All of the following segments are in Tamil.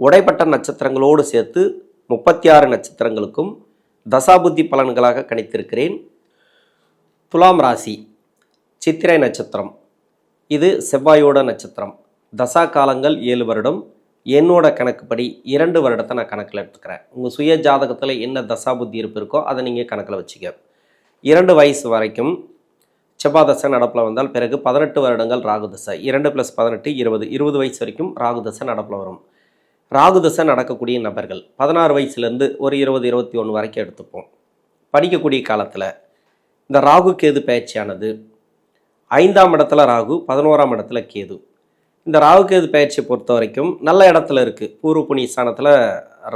உடைப்பட்ட நட்சத்திரங்களோடு சேர்த்து முப்பத்தி ஆறு நட்சத்திரங்களுக்கும் தசாபுத்தி பலன்களாக கணித்திருக்கிறேன். துலாம் ராசி சித்திரை நட்சத்திரம். இது செவ்வாயோட நட்சத்திரம். தசா காலங்கள் ஏழு வருடம். என்னோட கணக்குப்படி இரண்டு வருடத்தை நான் கணக்கில் எடுத்துக்கிறேன். உங்கள் சுய ஜாதகத்தில் என்ன தசா புத்தி இருப்பு இருக்கோ அதை நீங்கள் கணக்கில் வச்சுக்க. இரண்டு வயசு வரைக்கும் செவ்வாதசை நடப்பில் வந்தால் பிறகு பதினெட்டு வருடங்கள் ராகு தசை. இரண்டு ப்ளஸ் பதினெட்டு இருபது. இருபது வயசு வரைக்கும் ராகு தசை நடப்பில் வரும். ராகுதசை நடக்கக்கூடிய நபர்கள் பதினாறு வயசுலேருந்து ஒரு இருபது இருபத்தி ஒன்று வரைக்கும் எடுத்துப்போம். படிக்கக்கூடிய காலத்தில் இந்த ராகு கேது பயிற்சியானது ஐந்தாம் இடத்துல ராகு பதினோராம் இடத்துல கேது. இந்த ராகு கேது பயிற்சியை பொறுத்த வரைக்கும் நல்ல இடத்துல இருக்குது பூர்வ புண்ணிய ஸ்தானத்தில்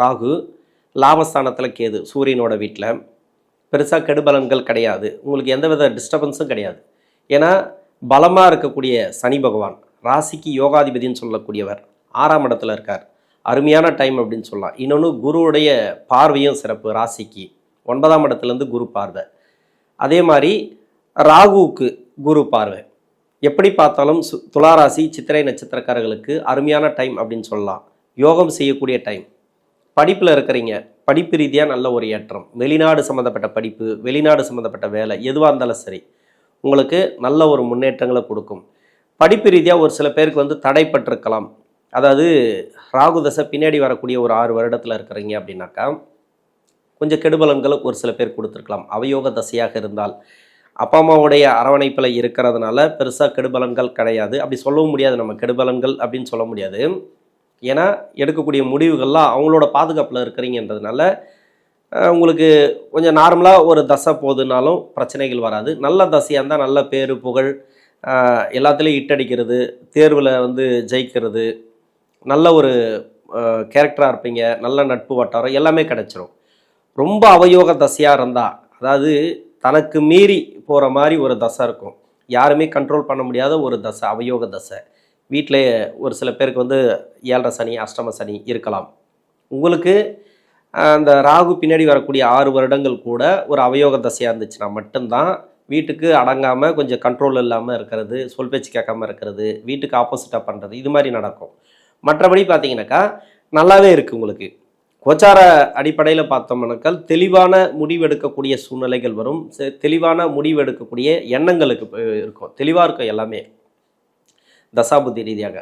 ராகு லாபஸ்தானத்தில் கேது சூரியனோட வீட்டில் பெருசாக கெடுபலன்கள் கிடையாது. உங்களுக்கு எந்தவித டிஸ்டர்பன்ஸும் கிடையாது. ஏன்னா பலமாக இருக்கக்கூடிய சனி பகவான் ராசிக்கு யோகாதிபதின்னு சொல்லக்கூடியவர் ஆறாம் இடத்துல இருக்கார். அருமையான டைம் அப்படின்னு சொல்லலாம். இன்னொன்று குருவுடைய பார்வையும் சிறப்பு ராசிக்கு. ஒன்பதாம் இடத்துலேருந்து குரு பார்வை. அதே மாதிரி ராகுவுக்கு குரு பார்வை. எப்படி பார்த்தாலும் சு துளாராசி சித்திரை நட்சத்திரக்காரர்களுக்கு அருமையான டைம் அப்படின்னு சொல்லலாம். யோகம் செய்யக்கூடிய டைம் படிப்பில் இருக்கிறீங்க படிப்பு ரீதியாக நல்ல ஒரு ஏற்றம். வெளிநாடு சம்மந்தப்பட்ட படிப்பு வெளிநாடு சம்மந்தப்பட்ட வேலை எதுவாக இருந்தாலும் சரி உங்களுக்கு நல்ல ஒரு முன்னேற்றங்களை கொடுக்கும். படிப்பு ரீதியாக ஒரு சில பேருக்கு வந்து தடைப்பட்டிருக்கலாம். அதாவது ராகு தசை பின்னாடி வரக்கூடிய ஒரு ஆறு வருடத்தில் இருக்கிறீங்க அப்படின்னாக்கா கொஞ்சம் கெடுபலன்களை ஒரு சில பேர் கொடுத்துருக்கலாம். அவயோக தசையாக இருந்தால் அப்பா அம்மாவுடைய அரவணைப்பில் இருக்கிறதுனால பெருசாக கெடுபலன்கள் கிடையாது. அப்படி சொல்லவும் முடியாது. நம்ம கெடுபலன்கள் அப்படின்னு சொல்ல முடியாது. ஏன்னா எடுக்கக்கூடிய முடிவுகள்லாம் அவங்களோட பாதுகாப்பில் இருக்கிறீங்கன்றதுனால உங்களுக்கு கொஞ்சம் நார்மலாக ஒரு தசை போகுதுனாலும் பிரச்சனைகள் வராது. நல்ல தசையாக இருந்தால் நல்ல பேரு புகழ் எல்லாத்துலேயும் இட்டடிக்கிறது தேர்வில் வந்து ஜெயிக்கிறது நல்ல ஒரு கேரக்டராக இருப்பீங்க நல்ல நட்பு வட்டாரம் எல்லாமே கிடச்சிரும். ரொம்ப அவயோக தசையாக இருந்தால் அதாவது தனக்கு மீறி போகிற மாதிரி ஒரு தசை இருக்கும். யாருமே கண்ட்ரோல் பண்ண முடியாத ஒரு தசை அவயோக தசை. வீட்டிலே ஒரு சில பேருக்கு வந்து ஏழரை சனி அஷ்டம சனி இருக்கலாம். உங்களுக்கு அந்த ராகு பின்னாடி வரக்கூடிய ஆறு வருடங்கள் கூட ஒரு அவயோக தசையாக இருந்துச்சுன்னா மட்டும்தான் வீட்டுக்கு அடங்காமல் கொஞ்சம் கண்ட்ரோல் இல்லாமல் இருக்கிறது சொல் பேச்சு கேட்காம இருக்கிறது வீட்டுக்கு ஆப்போசிட்டாக பண்ணுறது இது மாதிரி நடக்கும். மற்றபடி பார்த்தீங்கன்னாக்கா நல்லாவே இருக்குது உங்களுக்கு. கோச்சார அடிப்படையில் பார்த்தோம்னாக்கால் தெளிவான முடிவெடுக்கக்கூடிய சூழ்நிலைகள் வரும். தெளிவான முடிவெடுக்கக்கூடிய எண்ணங்களுக்கு இருக்கும். தெளிவாக இருக்கும் எல்லாமே. தசாபுத்தி ரீதியாக.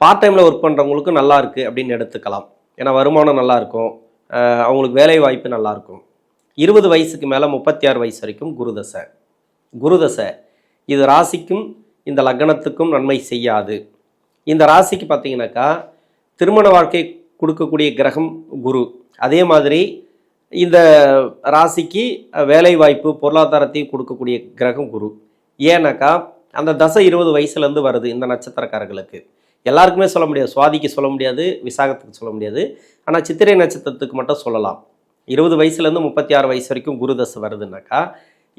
பார்ட் டைமில் ஒர்க் பண்ணுறவங்களுக்கு நல்லா இருக்குது அப்படின்னு எடுத்துக்கலாம். ஏன்னா வருமானம் நல்லா இருக்கும். அவங்களுக்கு வேலை வாய்ப்பு நல்லாயிருக்கும் இருபது வயசுக்கு மேலே முப்பத்தி ஆறு வயசு வரைக்கும் குருதசை குருதசை இது ராசிக்கும் இந்த லக்னத்துக்கும் நன்மை செய்யாது. இந்த ராசிக்கு பார்த்தீங்கன்னாக்கா திருமண வாழ்க்கை கொடுக்கக்கூடிய கிரகம் குரு. அதே மாதிரி இந்த ராசிக்கு வேலைவாய்ப்பு பொருளாதாரத்தையும் கொடுக்கக்கூடிய கிரகம் குரு. ஏன்னாக்கா அந்த தசை இருபது வயசுலேருந்து வருது இந்த நட்சத்திரக்காரர்களுக்கு. எல்லாருக்குமே சொல்ல முடியாது. சுவாதிக்கு சொல்ல முடியாது விசாகத்துக்கு சொல்ல முடியாது. ஆனால் சித்திரை நட்சத்திரத்துக்கு மட்டும் சொல்லலாம். இருபது வயசுலேருந்து முப்பத்தி ஆறு வயசு வரைக்கும் குரு தசை வருதுன்னாக்கா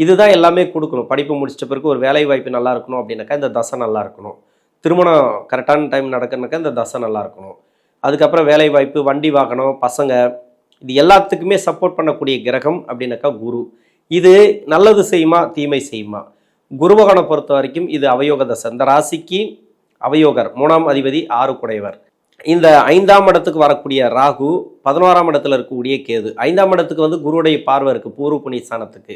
இதுதான் எல்லாமே கொடுக்கணும். படிப்பு முடிச்சிட்ட பிறகு ஒரு வேலை வாய்ப்பு நல்லா இருக்கணும் அப்படின்னாக்கா இந்த தசை நல்லா இருக்கணும். திருமணம் கரெக்டான டைம் நடக்கணுனாக்கா இந்த தசை நல்லா இருக்கணும். அதுக்கப்புறம் வேலை வாய்ப்பு வண்டி வாகனம் பசங்க இது எல்லாத்துக்குமே சப்போர்ட் பண்ணக்கூடிய கிரகம் அப்படின்னாக்கா குரு. இது நல்லது செய்யுமா தீமை செய்யுமா? குருபகனை பொறுத்த வரைக்கும் இது அவயோக தசை. இந்த ராசிக்கு அவயோகர் மூணாம் அதிபதி ஆறு குடையவர். இந்த ஐந்தாம் இடத்துக்கு வரக்கூடிய ராகு பதினோராம் இடத்துல இருக்கக்கூடிய கேது. ஐந்தாம் இடத்துக்கு வந்து குருவுடைய பார்வை இருக்குது பூர்வ புனிஸ்தானத்துக்கு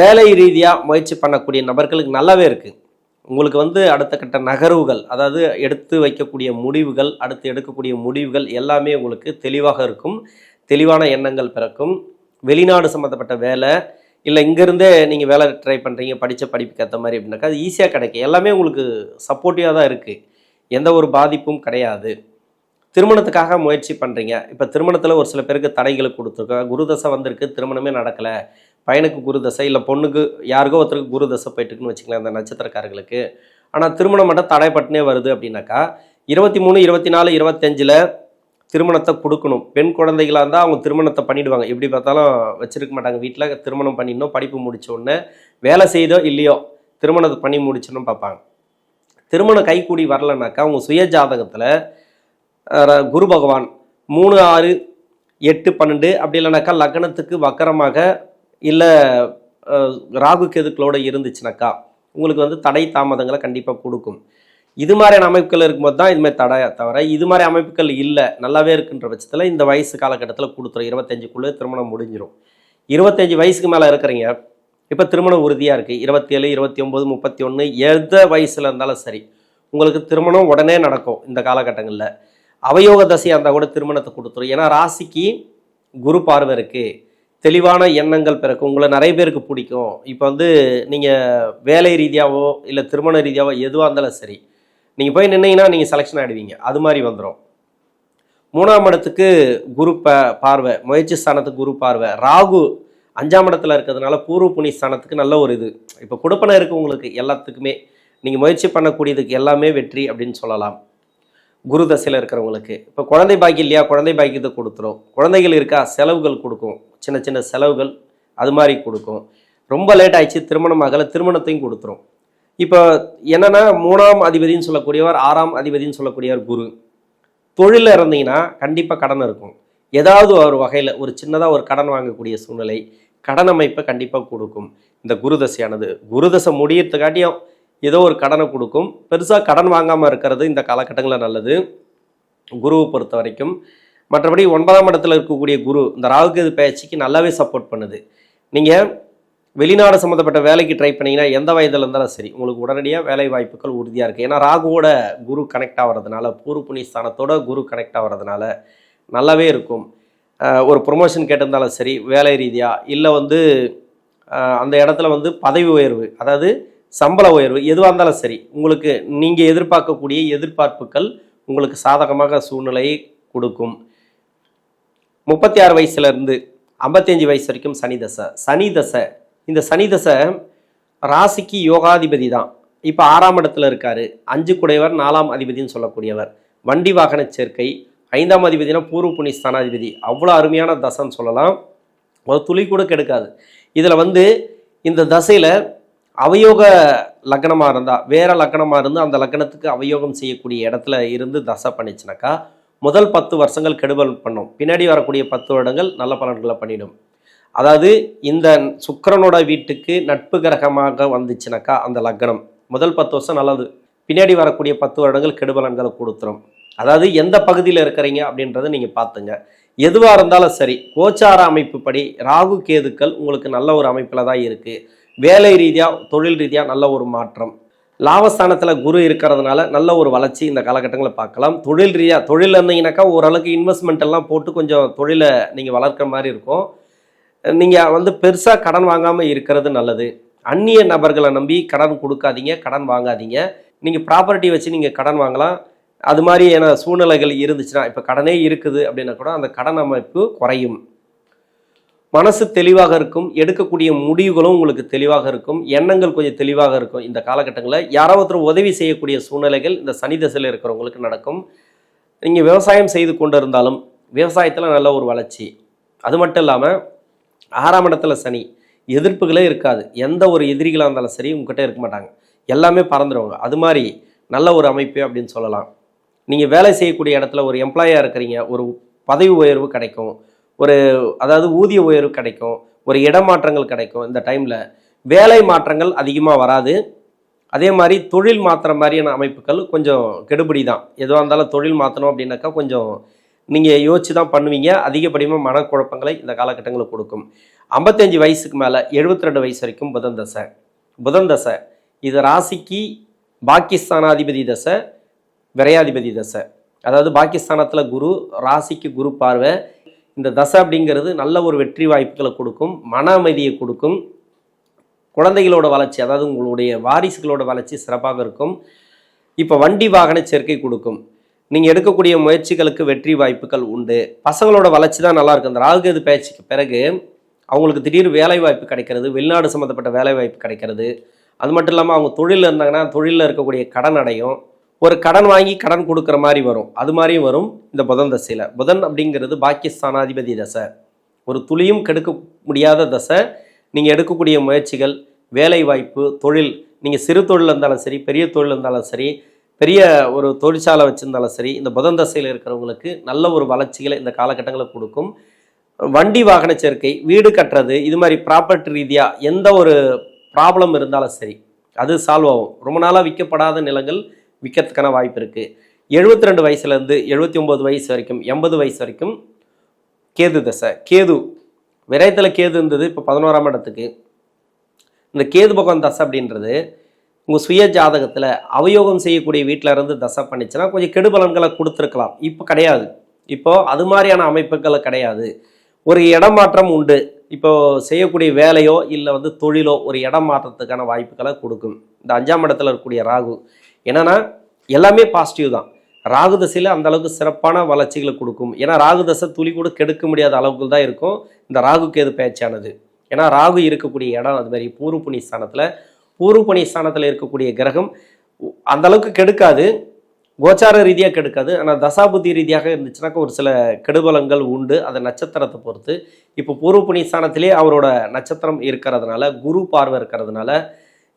வேலை ரீதியாக முயற்சி பண்ணக்கூடிய நபர்களுக்கு நல்லாவே இருக்குது உங்களுக்கு வந்து அடுத்த கட்ட நகர்வுகள் அதாவது எடுத்து வைக்கக்கூடிய முடிவுகள் அடுத்து எடுக்கக்கூடிய முடிவுகள் எல்லாமே உங்களுக்கு தெளிவாக இருக்கும். தெளிவான எண்ணங்கள் பிறக்கும். வெளிநாடு சம்மந்தப்பட்ட வேலை இல்லை இங்கேருந்தே நீங்கள் வேலை ட்ரை பண்ணுறீங்க படித்த படிப்புக்கு ஏற்ற மாதிரி அப்படின்னாக்கா அது ஈஸியாக கிடைக்கும். எல்லாமே உங்களுக்கு சப்போர்ட்டிவாக தான் இருக்குது எந்த ஒரு பாதிப்பும் கிடையாது. திருமணத்துக்காக முயற்சி பண்ணுறீங்க இப்போ திருமணத்தில் ஒரு சில பேருக்கு தடைகளை கொடுத்துருக்கோம். குருதசை வந்திருக்கு திருமணமே நடக்கலை. பையனுக்கு குருதசை இல்லை பொண்ணுக்கு யாருக்கோ ஒருத்தருக்கு குருதசை போயிட்டுருக்குன்னு வச்சுக்கலாம் அந்த நட்சத்திரக்காரர்களுக்கு. ஆனால் திருமணம் மட்டும் தடைப்பட்டுனே வருது அப்படின்னாக்கா இருபத்தி மூணு இருபத்தி நாலு இருபத்தஞ்சில் திருமணத்தை கொடுக்கணும். பெண் குழந்தைகளாக இருந்தால் அவங்க திருமணத்தை பண்ணிவிடுவாங்க எப்படி பார்த்தாலும் வச்சுருக்க மாட்டாங்க. வீட்டில் திருமணம் பண்ணிடணும் படிப்பு முடித்த உடனே வேலை செய்தோ இல்லையோ திருமணத்தை பண்ணி முடிச்சணும் பார்ப்பாங்க. திருமணம் கைக்கூடி வரலனாக்கா அவங்க சுய ஜாதகத்தில் குரு பகவான் மூணு ஆறு எட்டு பன்னெண்டு அப்படி இல்லைனாக்கா லக்னத்துக்கு வக்கரமாக இல்லை ராகு கேதுக்களோட இருந்துச்சுனாக்கா உங்களுக்கு வந்து தடை தாமதங்களை கண்டிப்பாக கொடுக்கும். இது மாதிரியான அமைப்புகள் இருக்கும்போது தான் இதுமாதிரி தடையாக தவிர இது மாதிரி அமைப்புகள் இல்லை நல்லாவே இருக்குன்ற பட்சத்தில் இந்த வயசு காலகட்டத்தில் கொடுத்துரும். இருபத்தஞ்சுக்குள்ளே திருமணம் முடிஞ்சிடும் இருபத்தஞ்சி வயசுக்கு மேலே இருக்கிறீங்க இப்போ திருமணம் உறுதியாக இருக்குது இருபத்தேழு இருபத்தி ஒம்பது முப்பத்தி ஒன்று எந்த வயசில் இருந்தாலும் சரி உங்களுக்கு திருமணம் உடனே நடக்கும் இந்த காலகட்டங்களில். அவயோக தசையாக இருந்தால் கூட திருமணத்தை கொடுத்துரும். ஏன்னா ராசிக்கு குரு பார்வை இருக்குது தெளிவான எண்ணங்கள் பிறக்கும். உங்களை நிறைய பேருக்கு பிடிக்கும். இப்போ வந்து நீங்கள் வேலை ரீதியாவோ இல்லை திருமண ரீதியாவோ எதுவாக இருந்தாலும் சரி நீங்கள் போய் நின்னீங்கன்னா நீங்கள் செலெக்ஷன் ஆகிடுவீங்க அது மாதிரி வந்துடும் மூணாம் இடத்துக்கு குரு ப பார்வை முயற்சி ஸ்தானத்துக்கு குரு பார்வை. ராகு அஞ்சாம் இடத்துல இருக்கிறதுனால பூர்வ புனி ஸ்தானத்துக்கு நல்ல ஒரு இது. இப்போ கொடுப்பனை இருக்குது உங்களுக்கு எல்லாத்துக்குமே. நீங்கள் முயற்சி பண்ணக்கூடியதுக்கு எல்லாமே வெற்றி அப்படின்னு சொல்லலாம். குரு தசையில் இருக்கிறவங்களுக்கு. இப்போ குழந்தை பாக்கி இல்லையா? குழந்தை பாக்கியத்தை கொடுத்துரும். குழந்தைகள் இருக்கா? செலவுகள் கொடுக்கும். சின்ன சின்ன செலவுகள் அது மாதிரி கொடுக்கும். ரொம்ப லேட் ஆயிடுச்சு. திருமணம் ஆகலை. திருமணத்தையும் கொடுத்துரும். இப்போ என்னென்னா மூணாம் அதிபதின்னு சொல்லக்கூடியவர் ஆறாம் அதிபதின்னு சொல்லக்கூடியவர் குரு. தொழிலில் இருந்தீங்கன்னா கண்டிப்பாக கடன் இருக்கும். ஏதாவது ஒரு வகையில் ஒரு சின்னதாக ஒரு கடன் வாங்கக்கூடிய சூழ்நிலை கடன் அமைப்பை கண்டிப்பாக கொடுக்கும். இந்த குருதசையானது. குருதசை முடியறதுக்காட்டியும் ஏதோ ஒரு கடனை கொடுக்கும். பெருசாக கடன் வாங்காமல் இருக்கிறது இந்த காலகட்டங்களில் நல்லது. குருவை பொறுத்த வரைக்கும். மற்றபடி ஒன்பதாம் இடத்துல இருக்கக்கூடிய குரு இந்த ராகுகேது பயிற்சிக்கு நல்லாவே சப்போர்ட் பண்ணுது. நீங்கள் வெளிநாடு சம்மந்தப்பட்ட வேலைக்கு ட்ரை பண்ணீங்கன்னா எந்த வயதில் இருந்தாலும் சரி உங்களுக்கு உடனடியாக வேலை வாய்ப்புகள் உறுதியாக இருக்குது ஏன்னா ராகுவோட குரு கனெக்ட் ஆகிறதுனால பூர்வ புண்ணியஸ்தானத்தோட குரு கனெக்ட் ஆகிறதுனால நல்லாவே இருக்கும். ஒரு ப்ரொமோஷன் கேட்டிருந்தாலும் சரி வேலை ரீதியாக இல்லை வந்து அந்த இடத்துல வந்து பதவி உயர்வு அதாவது சம்பள உயர்வு எதுவாக இருந்தாலும் சரி உங்களுக்கு நீங்கள் எதிர்பார்க்கக்கூடிய எதிர்பார்ப்புகள் உங்களுக்கு சாதகமாக சூழ்நிலையை கொடுக்கும். முப்பத்தி ஆறு வயசுலேருந்து ஐம்பத்தஞ்சு வயசு வரைக்கும் சனி தசை. சனி தசை இந்த சனி தசை ராசிக்கு யோகாதிபதி தான். இப்போ ஆறாம் இடத்துல இருக்கார். அஞ்சு குடையவர் நாலாம் அதிபதின்னு சொல்லக்கூடியவர். வண்டி வாகன சேர்க்கை ஐந்தாம் அதிபதினா பூர்வ புனி ஸ்தானாதிபதி அவ்வளோ அருமையான தசைன்னு சொல்லலாம். ஒரு துளி கூட கெடுக்காது. இதில் வந்து இந்த தசையில் அவயோக லக்னமாக இருந்தால் வேற லக்னமாக இருந்து அந்த லக்னத்துக்கு அவயோகம் செய்யக்கூடிய இடத்துல இருந்து தசை பண்ணிச்சுனாக்கா முதல் பத்து வருஷங்கள் கெடுபல் பண்ணும். பின்னாடி வரக்கூடிய பத்து வருடங்கள் நல்ல பலன்களை பண்ணிடும். அதாவது இந்த சுக்கிரனோட வீட்டுக்கு நட்பு கிரகமாக வந்துச்சுனாக்கா அந்த லக்னம் முதல் பத்து வருஷம் நல்லது. பின்னாடி வரக்கூடிய பத்து வருடங்கள் கெடுபலன்களை கொடுத்துரும். அதாவது எந்த பகுதியில் இருக்கிறீங்க அப்படின்றத நீங்கள் பார்த்துங்க. எதுவாக இருந்தாலும் சரி கோச்சார அமைப்புப்படி ராகு கேதுக்கள் உங்களுக்கு நல்ல ஒரு அமைப்பில் தான் இருக்குது வேலை ரீதியாக தொழில் ரீதியாக நல்ல ஒரு மாற்றம். லாபஸ்தானத்தில் குரு இருக்கிறதுனால நல்ல ஒரு வளர்ச்சி இந்த காலகட்டங்களில் பார்க்கலாம். தொழில் ரீதியாக தொழில் இருந்தீங்கன்னாக்கா ஓரளவுக்கு இன்வெஸ்ட்மெண்ட் எல்லாம் போட்டு கொஞ்சம் தொழிலை நீங்கள் வளர்க்குற மாதிரி இருக்கும். நீங்கள் வந்து பெருசாக கடன் வாங்காமல் இருக்கிறது நல்லது. அந்நிய நபர்களை நம்பி கடன் கொடுக்காதீங்க கடன் வாங்காதீங்க. நீங்கள் ப்ராப்பர்ட்டி வச்சு நீங்கள் கடன் வாங்கலாம். அது மாதிரியான சூழ்நிலைகள் இருந்துச்சுன்னா இப்போ கடனே இருக்குது அப்படின்னா கூட அந்த கடன் அமைப்பு குறையும். மனசு தெளிவாக இருக்கும் எடுக்கக்கூடிய முடிவுகளும் உங்களுக்கு தெளிவாக இருக்கும் எண்ணங்கள் கொஞ்சம் தெளிவாக இருக்கும். இந்த காலகட்டங்களில் யாரோ ஒருத்தர் உதவி செய்யக்கூடிய சூழ்நிலைகள் இந்த சனி தசையில் இருக்கிறவங்களுக்கு நடக்கும். நீங்கள் விவசாயம் செய்து கொண்டு இருந்தாலும் விவசாயத்தில் நல்ல ஒரு வளர்ச்சி. அது மட்டும் இல்லாமல் ஆறாம் இடத்துல சனி எதிர்ப்புகளே இருக்காது. எந்த ஒரு எதிரிகளாக இருந்தாலும் சரி உங்ககிட்ட இருக்க மாட்டாங்க. எல்லாமே பறந்துடுவாங்க அது மாதிரி நல்ல ஒரு அமைப்பு அப்படின்னு சொல்லலாம். நீங்கள் வேலை செய்யக்கூடிய இடத்துல ஒரு எம்ப்ளாயாக இருக்கிறீங்க ஒரு பதவி உயர்வு கிடைக்கும். ஒரு அதாவது ஊதிய உயர்வு கிடைக்கும் ஒரு இடமாற்றங்கள் கிடைக்கும் இந்த டைமில் வேலை மாற்றங்கள் அதிகமாக வராது. அதே மாதிரி தொழில் மாற்றுற மாதிரியான அமைப்புகள் கொஞ்சம் கெடுபிடி தான். எதுவாக இருந்தாலும் தொழில் மாற்றணும் அப்படின்னாக்கா கொஞ்சம் நீங்கள் யோசிச்சு தான் பண்ணுவீங்க. அதிகப்படியாக மனக்குழப்பங்களை இந்த காலகட்டங்களுக்கு கொடுக்கும். ஐம்பத்தஞ்சு வயசுக்கு மேலே 72 ரெண்டு வயசு வரைக்கும் புதன் தசை. புதன் தசை. இது ராசிக்கு பாகிஸ்தானாதிபதி தசை விரையாதிபதி தசை. அதாவது பாகிஸ்தானத்தில் குரு ராசிக்கு குரு பார்வை இந்த தசை அப்படிங்கிறது நல்ல ஒரு வெற்றி வாய்ப்புகளை கொடுக்கும் மன அமைதியை கொடுக்கும் குழந்தைகளோட வளர்ச்சி அதாவது உங்களுடைய வாரிசுகளோட வளர்ச்சி சிறப்பாக இருக்கும். இப்போ வண்டி வாகன சேர்க்கை கொடுக்கும். நீங்கள் எடுக்கக்கூடிய முயற்சிகளுக்கு வெற்றி வாய்ப்புகள் உண்டு. பசங்களோட வளர்ச்சி தான் நல்லாயிருக்கும் அந்த ராகுகேது பயிற்சிக்கு பிறகு அவங்களுக்கு திடீர் வேலை வாய்ப்பு கிடைக்கிறது வெளிநாடு சம்மந்தப்பட்ட வேலை வாய்ப்பு கிடைக்கிறது. அது மட்டும் இல்லாமல் அவங்க தொழிலில் இருந்தாங்கன்னா தொழிலில் இருக்கக்கூடிய கடன் அடையும். ஒரு கடன் வாங்கி கடன் கொடுக்குற மாதிரி வரும். அது மாதிரியும் வரும் இந்த புதன் தசையில். புதன் அப்படிங்கிறது பாகிஸ்தானாதிபதி தசை. ஒரு துளியும் கெடுக்க முடியாத தசை. நீங்கள் எடுக்கக்கூடிய முயற்சிகள் வேலை வாய்ப்பு தொழில் நீங்கள் சிறு தொழில் இருந்தாலும் சரி பெரிய தொழில் இருந்தாலும் சரி பெரிய ஒரு தொழிற்சாலை வச்சுருந்தாலும் சரி இந்த புதன் தசையில் இருக்கிறவங்களுக்கு நல்ல ஒரு வளர்ச்சிகளை இந்த காலகட்டங்களை கொடுக்கும். வண்டி வாகன சேர்க்கை வீடு கட்டுறது இது மாதிரி ப்ராப்பர்ட்டி ரீதியாக எந்த ஒரு ப்ராப்ளம் இருந்தாலும் சரி அது சால்வ் ஆகும். ரொம்ப நாளாக விற்கப்படாத நிலங்கள் விற்கிறதுக்கான வாய்ப்பு இருக்குது எழுபத்தி ரெண்டு வயசுலேருந்து எழுபத்தி ஒம்பது வயசு வரைக்கும் எண்பது வயசு வரைக்கும் கேது தசை கேது. விரயத்தில் கேது இருந்தது இப்போ பதினோராம் இடத்துக்கு. இந்த கேது பகவான் தசை அப்படின்றது உங்கள் சுய ஜாதகத்தில் அவயோகம் செய்யக்கூடிய வீட்டில் இருந்து தசை பண்ணிச்சுன்னா கொஞ்சம் கெடுபலன்களை கொடுத்துருக்கலாம். இப்போ கிடையாது. இப்போ அது மாதிரியான அமைப்புகளை கிடையாது. ஒரு இடமாற்றம் உண்டு. இப்போ செய்யக்கூடிய வேலையோ இல்லை வந்து தொழிலோ ஒரு இடம் மாற்றத்துக்கான வாய்ப்புகளை கொடுக்கும். இந்த அஞ்சாம் இடத்துல இருக்கக்கூடிய ராகு. என்னன்னா எல்லாமே பாசிட்டிவ் தான். ராகு தசையில் அந்த அளவுக்கு சிறப்பான வளர்ச்சிகளை கொடுக்கும். ஏன்னா ராகு தசை துளி கூட கெடுக்க முடியாத அளவுக்கு தான் இருக்கும். இந்த ராகு கேது பேச்சானது? ஏன்னா ராகு இருக்கக்கூடிய இடம் அது மாதிரி பூர்வ புண்ணிய ஸ்தானத்தில் பூர்வ ஸ்தானத்தில் இருக்கக்கூடிய கிரகம் அந்த அளவுக்கு கெடுக்காது. கோச்சார ரீதியாக கெடுக்காது. ஆனால் தசாபுத்தி ரீதியாக இருந்துச்சுனாக்கா ஒரு சில கெடுபலங்கள் உண்டு. அந்த நட்சத்திரத்தை பொறுத்து. இப்போ பூர்வ புண்ணிய ஸ்தானத்திலே அவரோட நட்சத்திரம் இருக்கிறதுனால குரு பார்வை இருக்கிறதுனால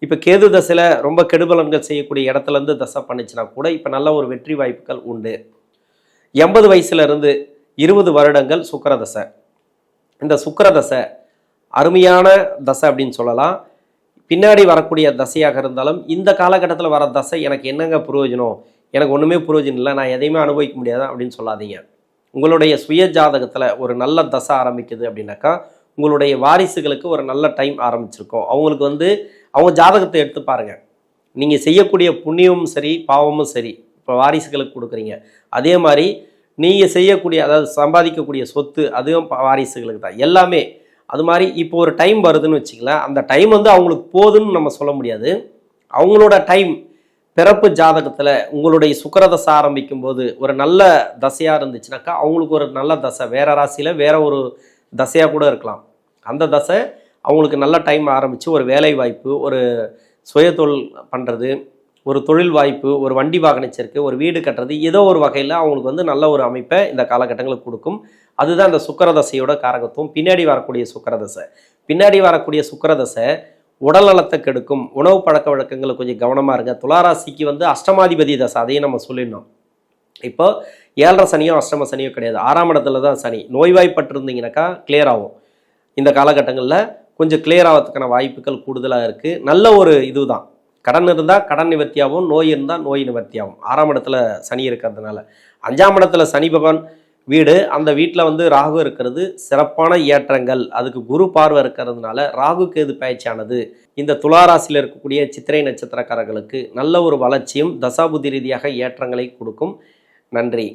இப்போ கேது தசையில் ரொம்ப கெடுபலன்கள் செய்யக்கூடிய இடத்துலேருந்து தசை பண்ணுச்சுன்னா கூட இப்போ நல்ல ஒரு வெற்றி வாய்ப்புகள் உண்டு. எண்பது வயசுலேருந்து இருபது வருடங்கள் சுக்கரதசை இந்த சுக்கரதசை அருமையான தசை அப்படின்னு சொல்லலாம். பின்னாடி வரக்கூடிய தசையாக இருந்தாலும் இந்த காலகட்டத்தில் வர தசை எனக்கு என்னங்க பிரயோஜனம்? எனக்கு ஒன்றுமே பிரயோஜனம் இல்லை நான் எதையுமே அனுபவிக்க முடியாது அப்படின்னு சொல்லாதீங்க. உங்களுடைய சுய ஜாதகத்தில் ஒரு நல்ல தசை ஆரம்பிக்குது அப்படின்னாக்கா உங்களுடைய வாரிசுகளுக்கு ஒரு நல்ல டைம் ஆரம்பிச்சிருக்கும். அவங்களுக்கு வந்து அவங்க ஜாதகத்தை எடுத்து பாருங்க. நீங்கள் செய்யக்கூடிய புண்ணியமும் சரி பாவமும் சரி இப்போ வாரிசுகளுக்கு கொடுக்குறீங்க. அதே மாதிரி நீங்கள் செய்யக்கூடிய அதாவது சம்பாதிக்கக்கூடிய சொத்து அதுவும் பா- வாரிசுகளுக்கு தான். எல்லாமே அது மாதிரி இப்போ ஒரு டைம் வருதுன்னு வச்சுக்கலாம் அந்த டைம் வந்து அவங்களுக்கு போதுன்னு நம்ம சொல்ல முடியாது. அவங்களோட டைம் பிறப்பு ஜாதகத்தில் உங்களுடைய சுக்கரதசை ஆரம்பிக்கும் போது ஒரு நல்ல தசையாக இருந்துச்சுனாக்கா அவங்களுக்கு ஒரு நல்ல தசை. வேற ராசியில் வேற ஒரு தசையாக கூட இருக்கலாம். அந்த தசை அவங்களுக்கு நல்ல டைம் ஆரம்பித்து ஒரு வேலை வாய்ப்பு ஒரு சுயதொழில் பண்ணுறது ஒரு தொழில் வாய்ப்பு ஒரு வண்டி வாகன சேர்க்கை ஒரு வீடு கட்டுறது ஏதோ ஒரு வகையில் அவங்களுக்கு வந்து நல்ல ஒரு அமைப்பை இந்த காலகட்டங்களுக்கு கொடுக்கும். அதுதான் இந்த சுக்கரதசையோட காரகத்துவம். பின்னாடி வரக்கூடிய சுக்கரதசை. பின்னாடி வரக்கூடிய சுக்கரதசை உடல் நலத்தை கெடுக்கும். உணவு பழக்க வழக்கங்களை கொஞ்சம் கவனமாக இருங்க. துளாராசிக்கு வந்து அஷ்டமாதிபதி தசை அதையும் நம்ம சொல்லிடணும். இப்போ ஏழரை சனியோ அஷ்டம சனியோ கிடையாது. ஆறாம் இடத்துல தான் சனி. நோய்வாய்ப்பட்டிருந்தீங்கன்னாக்கா கிளியர் ஆகும். இந்த காலகட்டங்களில் கொஞ்சம் கிளியர் ஆகிறதுக்கான வாய்ப்புகள் கூடுதலாக இருக்குது நல்ல ஒரு இதுதான். கடன் இருந்தால் கடன் நிவர்த்தியாகவும் நோய் இருந்தால் நோய் நிவர்த்தியாகும் ஆறாம் இடத்துல சனி இருக்கிறதுனால. அஞ்சாம் இடத்துல சனி பகவான் வீடு. அந்த வீட்டில் வந்து ராகு இருக்கிறது. சிறப்பான ஏற்றங்கள். அதுக்கு குரு பார்வை இருக்கிறதுனால ராகு கேது பயிற்சியானது. இந்த துளாராசியில் இருக்கக்கூடிய சித்திரை நட்சத்திரக்காரர்களுக்கு நல்ல ஒரு வளர்ச்சியும் தசாபுதி ரீதியாக ஏற்றங்களை கொடுக்கும். நன்றி.